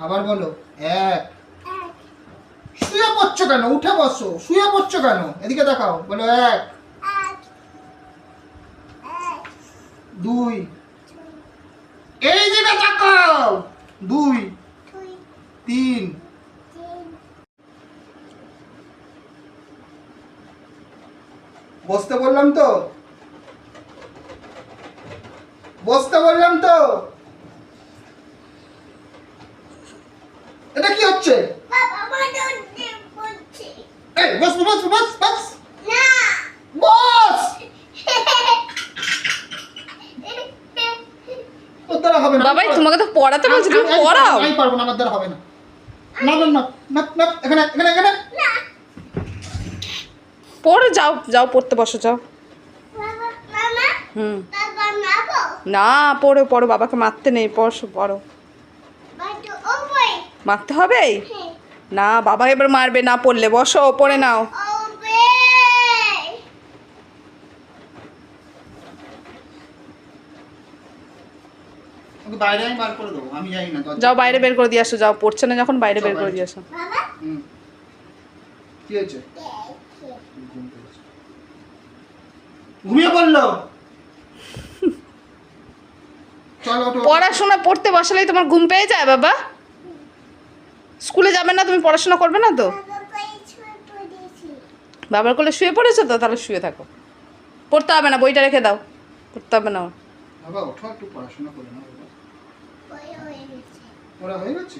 আবার বলো, এক। শুয়ে পড়ছো কেন? উঠে বসো, শুয়ে পড়ছো কেন? এদিকে দেখাও, বলো, এক। দুই। এই দিকে তাকাও, দুই, তিন। বসতে বললাম তো? বসতে বললাম তো? হচ্ছে এই বস বস বস বস। বস! তোর দ্বারা হবে না। বাবাই তোমাকে তো পড়াতে বলছি তুমি পড়াও। আমি পারব না আমার দ্বারা হবে না। না না না না না এখানে এখানে এখানে। পড়ে যাও যাও পড়তে বসো যাও। হুম। না পড়ো পড়ো বাবাকে মারতে নেই পড়ো পড়ো। মারতে হবে? না বাবা এবার মারবে না পড়লে। বসো পড়ে নাও। যাও বাইরে বের করে দিয়ে আসো যাও পড়ছে না যখন বাইরে বের করে দিয়ে আসো। ঘুমিয়ে পড়ল? পড়াশোনা পড়তে বসালেই তোমার ঘুম পেয়ে যায় বাবা? স্কুলে যাবে না তুমি পড়াশোনা করবে না তো? বাবার কোলে শুয়ে পড়েছো তো? তাহলে শুয়ে থাকো। পড়তে হবে না বইটা রেখে দাও। পড়তে হবে না বাবা ওঠো একটু পড়াশোনা করে না বাবা। ওরা হয়ে গেছে?